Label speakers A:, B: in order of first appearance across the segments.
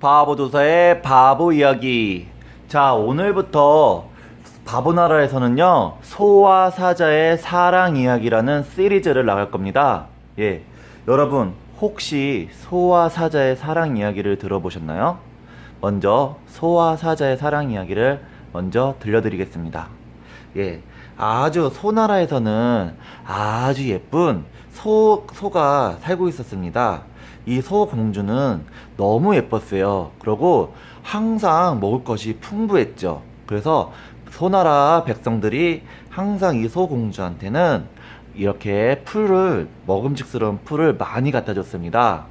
A: 바보도사의 바보 이야기. 자, 오늘부터 바보나라에서는요, 소와 사자의 사랑 이야기라는 시리즈를 나갈 겁니다. 예. 여러분, 혹시 소와 사자의 사랑 이야기를 들어보셨나요? 먼저, 소와 사자의 사랑 이야기를 먼저 들려드리겠습니다. 예. 아주 소나라에서는 아주 예쁜 소, 소가 살고 있었습니다. 이 소공주는 너무 예뻤어요. 그리고 항상 먹을 것이 풍부했죠. 그래서 소나라 백성들이 항상 이 소공주한테는 이렇게 풀을, 먹음직스러운 풀을 많이 갖다 줬습니다.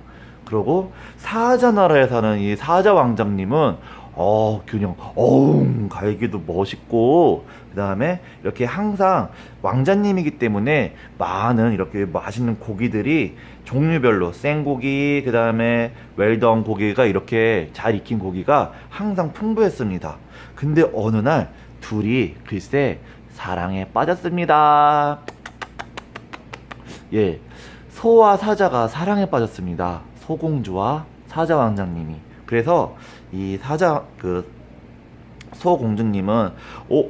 A: 그리고 사자 나라에 사는 이 사자 왕장님은 어 그냥 어웅 갈기도 멋있고 그 다음에 이렇게 항상 왕자님이기 때문에 많은 이렇게 맛있는 고기들이 종류별로 생고기 그 다음에 웰던 고기가 이렇게 잘 익힌 고기가 항상 풍부했습니다. 근데 어느 날 둘이 글쎄 사랑에 빠졌습니다. 예, 소와 사자가 사랑에 빠졌습니다. 소공주와 사자 왕자님이. 그래서 이 사자 그 소공주님은 어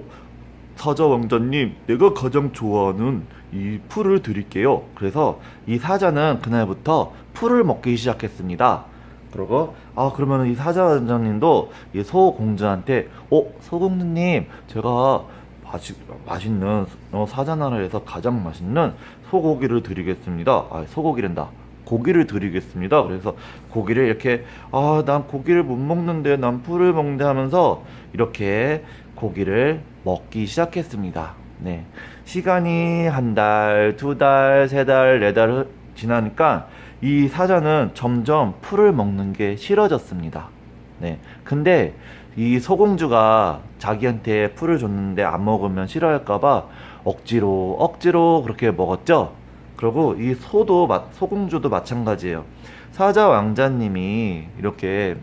A: 사자 왕자님 내가 가장 좋아하는 이 풀을 드릴게요. 그래서 이 사자는 그날부터 풀을 먹기 시작했습니다. 그리고 아 그러면 이 사자 왕자님도 이 소공주한테 어 소공주님 제가 맛이, 맛있는 어, 사자 나라에서 가장 맛있는 소고기를 드리겠습니다. 아, 소고기란다. 고기를 드리겠습니다. 그래서 고기를 이렇게 아, 난 고기를 못 먹는데 난 풀을 먹는데 하면서 이렇게 고기를 먹기 시작했습니다. 네. 시간이 한 달, 두 달, 세 달, 네 달 지나니까 이 사자는 점점 풀을 먹는 게 싫어졌습니다. 네. 근데 이 소공주가 자기한테 풀을 줬는데 안 먹으면 싫어할까봐 억지로 억지로 그렇게 먹었죠. 그리고 이 소도 마- 소공주도 마찬가지예요. 사자 왕자님이 이렇게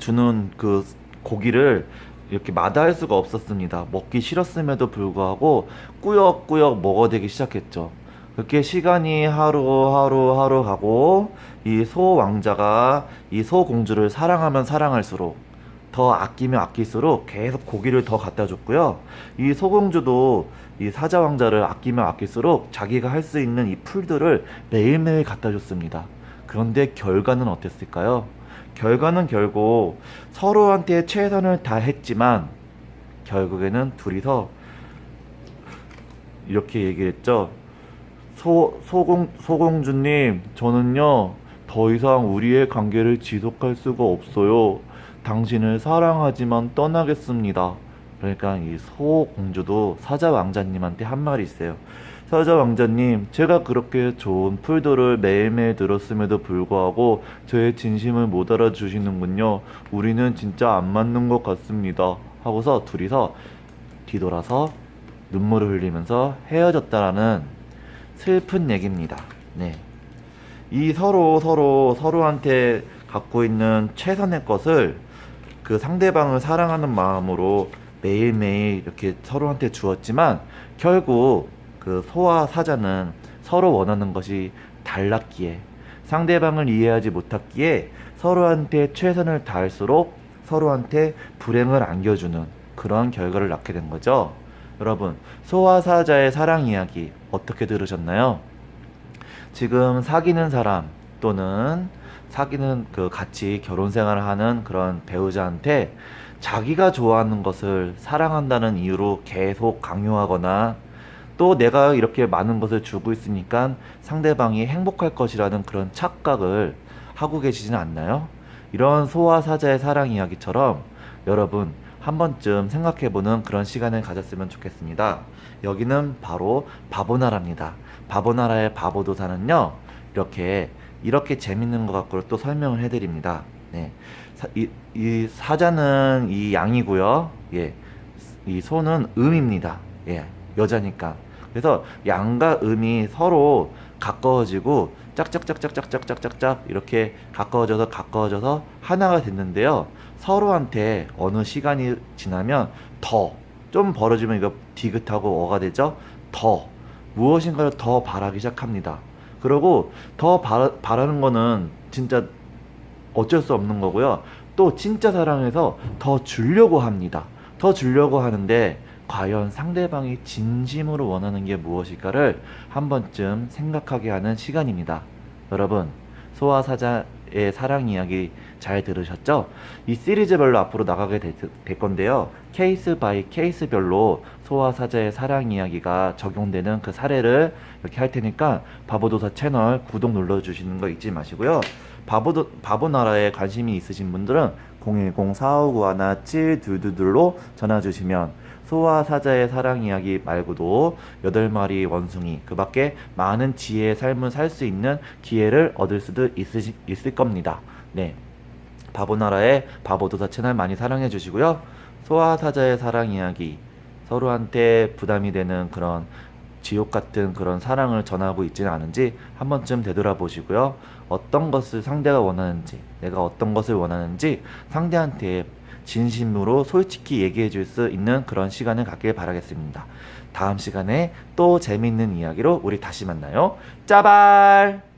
A: 주는 그 고기를 이렇게 마다할 수가 없었습니다. 먹기 싫었음에도 불구하고 꾸역꾸역 먹어대기 시작했죠. 그렇게 시간이 하루 하루 하루 가고 이 소 왕자가 이 소 공주를 사랑하면 사랑할수록 더 아끼면 아낄수록 계속 고기를 더 갖다 줬고요. 이 소공주도 이 사자 왕자를 아끼면 아낄수록 자기가 할 수 있는 이 풀들을 매일매일 갖다 줬습니다. 그런데 결과는 어땠을까요? 결과는 결국 서로한테 최선을 다했지만 결국에는 둘이서 이렇게 얘기를 했죠. 소, 소공, 소공주님, 저는요, 더 이상 우리의 관계를 지속할 수가 없어요. 당신을 사랑하지만 떠나겠습니다. 그러니까 이 소공주도 사자 왕자님한테 한 말이 있어요. 사자 왕자님, 제가 그렇게 좋은 풀들을 매일매일 들었음에도 불구하고 저의 진심을 못 알아주시는군요. 우리는 진짜 안 맞는 것 같습니다. 하고서 둘이서 뒤돌아서 눈물을 흘리면서 헤어졌다라는 슬픈 얘기입니다. 네. 이 서로 서로 서로한테 갖고 있는 최선의 것을 그 상대방을 사랑하는 마음으로 매일매일 이렇게 서로한테 주었지만 결국 그 소와 사자는 서로 원하는 것이 달랐기에 상대방을 이해하지 못했기에 서로한테 최선을 다할수록 서로한테 불행을 안겨주는 그런 결과를 낳게 된 거죠. 여러분, 소와 사자의 사랑 이야기 어떻게 들으셨나요? 지금 사귀는 사람 또는 사귀는 그 같이 결혼 생활을 하는 그런 배우자한테 자기가 좋아하는 것을 사랑한다는 이유로 계속 강요하거나 또 내가 이렇게 많은 것을 주고 있으니까 상대방이 행복할 것이라는 그런 착각을 하고 계시지는 않나요? 이런 소와 사자의 사랑 이야기처럼 여러분 한 번쯤 생각해보는 그런 시간을 가졌으면 좋겠습니다. 여기는 바로 바보나라입니다. 바보나라의 바보도사는요, 이렇게, 이렇게 재밌는 것 갖고 또 설명을 해드립니다. 네. 사, 이, 이 사자는 이 양이고요. 예. 이 소는 음입니다. 예. 여자니까. 그래서 양과 음이 서로 가까워지고 짝짝짝짝짝짝짝짝짝 이렇게 가까워져서 가까워져서 하나가 됐는데요. 서로한테 어느 시간이 지나면 더 좀 벌어지면 이거 디귿하고 어가 되죠. 더 무엇인가를 더 바라기 시작합니다. 그리고 더 바라, 바라는 거는 진짜 어쩔 수 없는 거고요. 또 진짜 사랑해서 더 주려고 합니다. 더 주려고 하는데 과연 상대방이 진심으로 원하는 게 무엇일까를 한 번쯤 생각하게 하는 시간입니다. 여러분, 소아사자의 사랑 이야기 잘 들으셨죠? 이 시리즈별로 앞으로 나가게 될, 될 건데요. 케이스 바이 케이스별로 소아 사자의 사랑 이야기가 적용되는 그 사례를 이렇게 할 테니까 바보도사 채널 구독 눌러주시는 거 잊지 마시고요. 바보도, 바보나라에 관심이 있으신 분들은 010-4591-7222로 전화 주시면 소와 사자의 사랑 이야기 말고도 8마리 원숭이 그 밖에 많은 지혜의 삶을 살 수 있는 기회를 얻을 수도 있으시, 있을 겁니다. 네. 바보나라의 바보도사 채널 많이 사랑해 주시고요. 소와 사자의 사랑 이야기 서로한테 부담이 되는 그런 지옥 같은 그런 사랑을 전하고 있지는 않은지 한 번쯤 되돌아보시고요. 어떤 것을 상대가 원하는지, 내가 어떤 것을 원하는지 상대한테 진심으로 솔직히 얘기해 줄 수 있는 그런 시간을 갖길 바라겠습니다. 다음 시간에 또 재미있는 이야기로 우리 다시 만나요. 짜발!